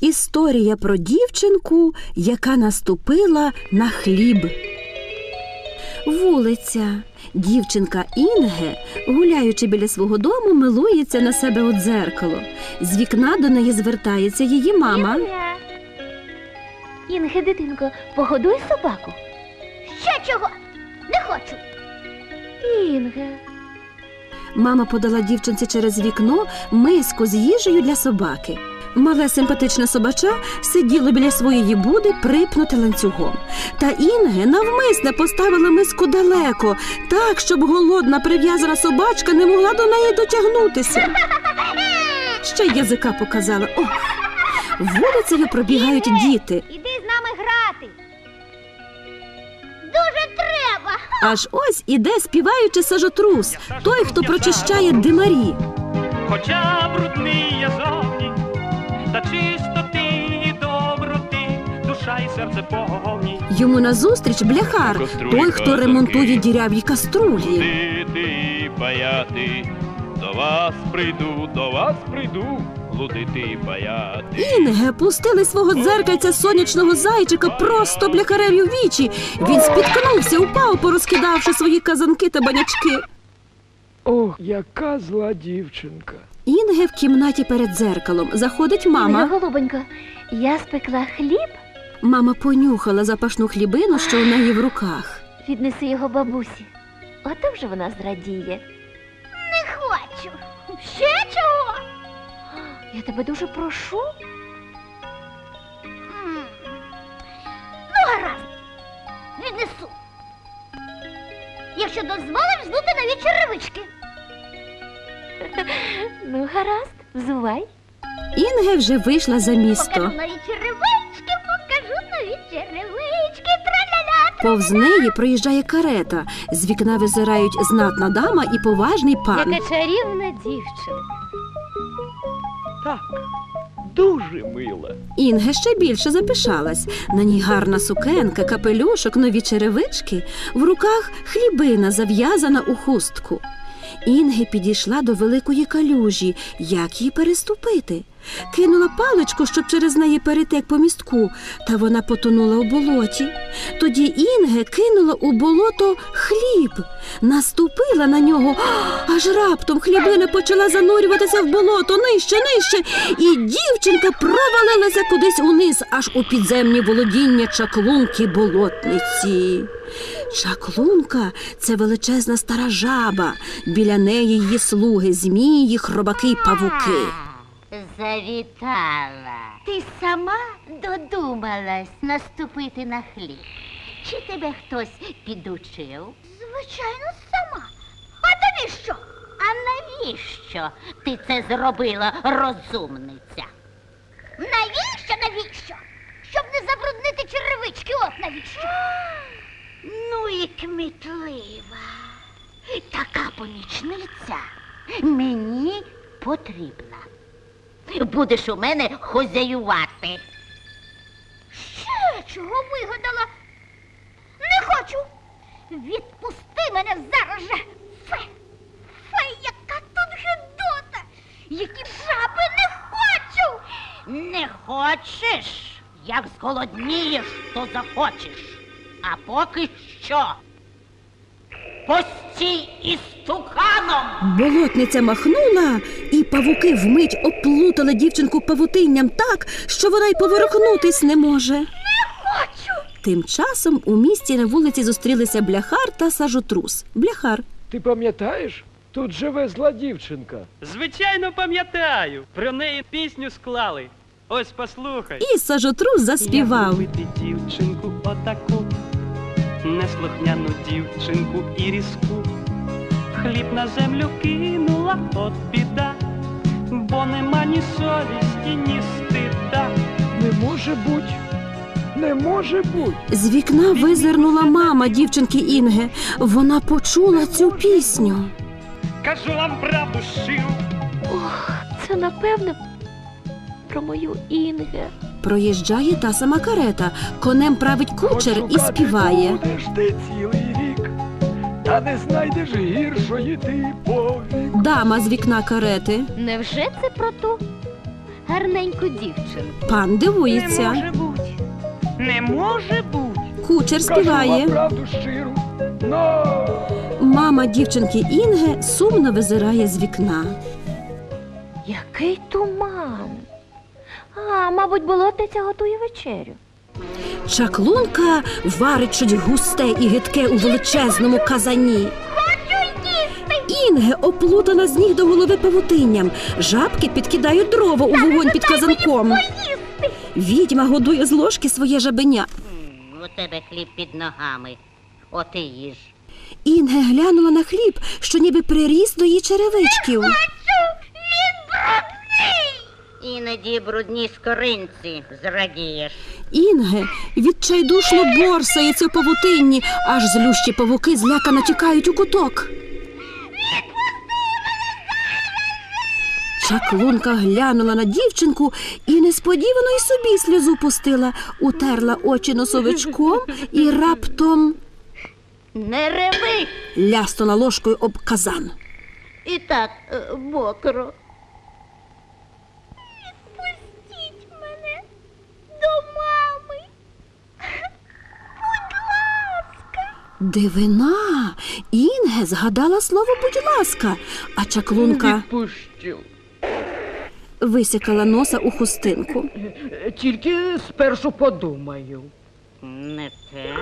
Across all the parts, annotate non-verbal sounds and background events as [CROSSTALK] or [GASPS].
Історія про дівчинку, яка наступила на хліб. Вулиця. Дівчинка Інге, гуляючи біля свого дому, милується на себе у дзеркало. З вікна до неї звертається її мама. Інге. Інге, дитинко, погодуй собаку. Ще чого? Не хочу. Інге. Мама подала дівчинці через вікно миску з їжею для собаки. Мале симпатичне собача сиділо біля своєї буди, припнуте ланцюгом. Та Інге навмисне поставила миску далеко, так, щоб голодна прив'язана собачка не могла до неї дотягнутися. Ще й язика показала. Ох! Вулицею пробігають діти. Іди з нами грати. Дуже треба. Аж ось іде співаючи сажотрус, той, хто прочищає димарі. Хоча брудний я та чистоти і доброти, душа і серце повні. Йому назустріч бляхар, той, хто ремонтує діряві каструлі. Лудити і паяти, до вас прийду, до вас прийду, лудити і паяти. Інге пустили свого дзеркальця сонячного зайчика просто бляхареві в вічі. Він спіткнувся, упав, порозкидавши свої казанки та банячки. Ох, яка зла дівчинка. Інге в кімнаті перед дзеркалом. Заходить мама. голубонько, я спекла хліб, Мама понюхала запашну хлібину, що у неї в руках. віднеси його бабусі. Ото вже вона зрадіє. Не хочу. Ще чого? Я тебе дуже прошу. М. Ну, гаразд. Віднесу. Якщо дозволиш здути нові черевички. [LAUGHS] Ну, гаразд, взувай. Інге вже вийшла за місто. Покажу нові черевички, покажу нові черевички. Траля-ля. Повз неї проїжджає карета. З вікна визирають знатна дама і поважний пан. Яка чарівна дівчинка. Так, дуже мила. Інге ще більше запишалась. На ній гарна сукенка, капелюшок, нові черевички, в руках хлібина зав'язана у хустку. Інге підійшла до великої калюжі. Як її переступити? Кинула паличку, щоб через неї перетек по містку, та вона потонула у болоті. Тоді Інге кинула у болото хліб, наступила на нього, [GASPS] аж раптом хлібина почала занурюватися в болото нижче, нижче, і дівчинка провалилася кудись униз, аж у підземні володіння чаклунки болотниці. Чаклунка це величезна стара жаба. Біля неї її слуги, змії, хробаки й павуки. Завітала. Ти сама додумалась наступити на хліб. Чи тебе хтось підучив? Звичайно, сама. А тобі що? А навіщо ти це зробила, розумниця? Навіщо, навіщо? Щоб не забруднити черевички, от навіщо? Ну і кмітлива. Така помічниця мені потрібна. Будеш у мене хозяювати. Ще чого вигадала? Не хочу. Відпусти мене зараз же. Фе, фе, яка тут гидота. Які жаби не хочу. Не хочеш? Як зголоднієш, то захочеш. А поки що. Постій із туканом. Болотниця махнула, і павуки вмить оплутали дівчинку павутинням так, що вона й поворухнутись не може. Хочу. Тим часом у місті на вулиці зустрілися бляхар та сажотрус. Бляхар. Ти пам'ятаєш? Тут живе зла дівчинка. Звичайно, пам'ятаю. Про неї пісню склали. Ось послухай. І сажотрус заспівав. Я дівчинку отаку, неслухняну дівчинку і різку. Хліб на землю кинула, от біда, бо нема ні совісті, ні стида. Не може бути. Не може бути. З вікна визирнула мама дівчинки Інге. Вона почула цю пісню. Кажу вам правду щиру, Ох, це напевне про мою Інге. Проїжджає та сама карета. Конем править кучер і співає. Будеш ти цілий рік, та не знайдеш гіршої ти повік. Дама з вікна карети. Невже це про ту гарненьку дівчинку. Пан Не дивується. може бути. Не може бути. Кучер Кажу вам співає. правду щиру. Но Мама дівчинки Інги сумно визирає з вікна. Який туман. А, мабуть, болотниця готує вечерю. Чаклунка варить щось густе і гидке у величезному казані. Інге оплутана з ніг до голови павутинням. Жабки підкидають дрова у вогонь під казанком. Відьма годує з ложки своє жабеня. У тебе хліб під ногами. От і їж. Інге глянула на хліб, що ніби приріс до її черевичків. Іноді брудні скоринці зрадієш. Інге відчайдушно борсається в павутинні, аж злющі павуки злякано тікають у куток. Чаклунка глянула на дівчинку і несподівано й собі сльозу пустила, утерла очі носовичком і раптом Не реви! ляснула ложкою об казан. І так е, мокро. Пустіть мене до мами. Будь ласка. Дивина! Інге згадала слово будь ласка, а чаклунка відпущу. висякала носа у хустинку. Тільки спершу подумаю. Не те.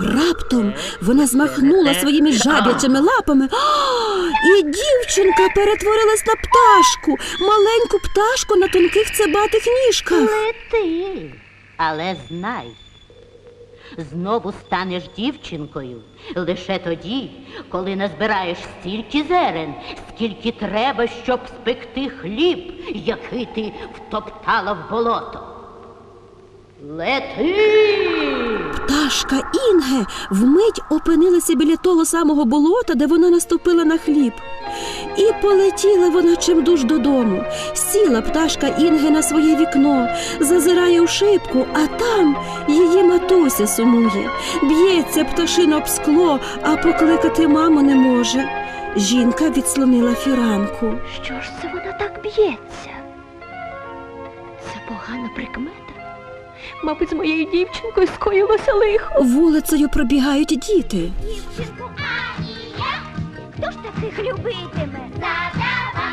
Раптом вона змахнула своїми жаб'ячими лапами, а, і дівчинка перетворилась на пташку, маленьку пташку на тонких цебатих ніжках. Лети. Але знай. Знову станеш дівчинкою лише тоді, коли назбираєш стільки зерен, скільки треба, щоб спекти хліб, який ти втоптала в болото. Лети! Пташка Інге вмить опинилася біля того самого болота, де вона наступила на хліб. І полетіла вона чимдуж додому. Сіла пташка Інге на своє вікно, зазирає у шибку, а там її матуся сумує. Б'ється пташино об скло, а покликати маму не може. Жінка відслонила фіранку. Що ж це вона так б'ється? Це погана прикмета. Мабуть, з моєю дівчинкою скоїлося лихо. Вулицею пробігають діти. Дівчинку ж любитиме? Задава,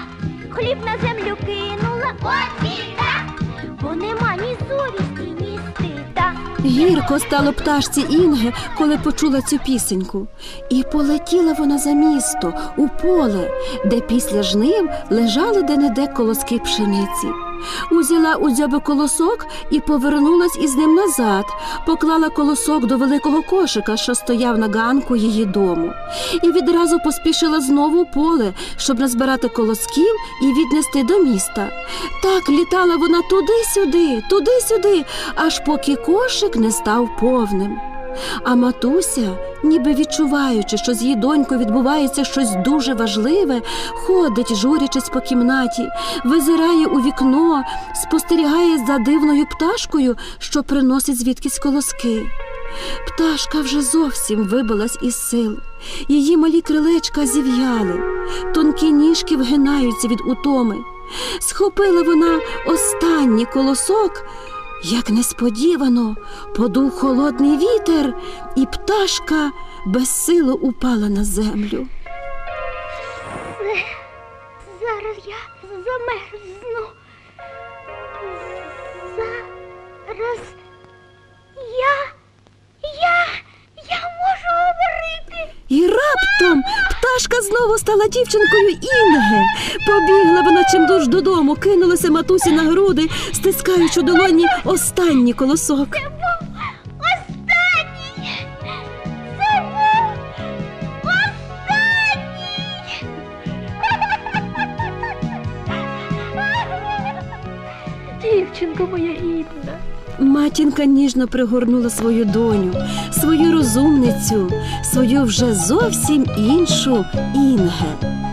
хліб на землю кинула, от біда, бо нема ні совісті, ні стида. Гірко стало пташці Інге, коли почула цю пісеньку. І полетіла вона за місто, у поле, де після жнив лежали де-не-де колоски пшениці. Узяла у дзьоби колосок і повернулась із ним назад, поклала колосок до великого кошика, що стояв на ганку її дому, і відразу поспішила знову у поле, щоб назбирати колосків і віднести до міста. Так літала вона туди-сюди, туди-сюди, аж поки кошик не став повним. А матуся, ніби відчуваючи, що з її донькою відбувається щось дуже важливе, ходить, журячись по кімнаті, визирає у вікно, спостерігає за дивною пташкою, що приносить звідкись колоски. Пташка вже зовсім вибилась із сил. Її малі крилечка зів'яли, тонкі ніжки вгинаються від утоми. Схопила вона останній колосок, як несподівано подув холодний вітер, і пташка безсило упала на землю. Пташка знову стала дівчинкою Інги. Побігла вона чимдуж додому, кинулася матусі на груди, стискаючи у долоні останній колосок. Останній! Це був останній! [LAUGHS] Дівчинко моя рідна. Матінка ніжно пригорнула свою доню, свою розумницю, свою вже зовсім іншу Інге.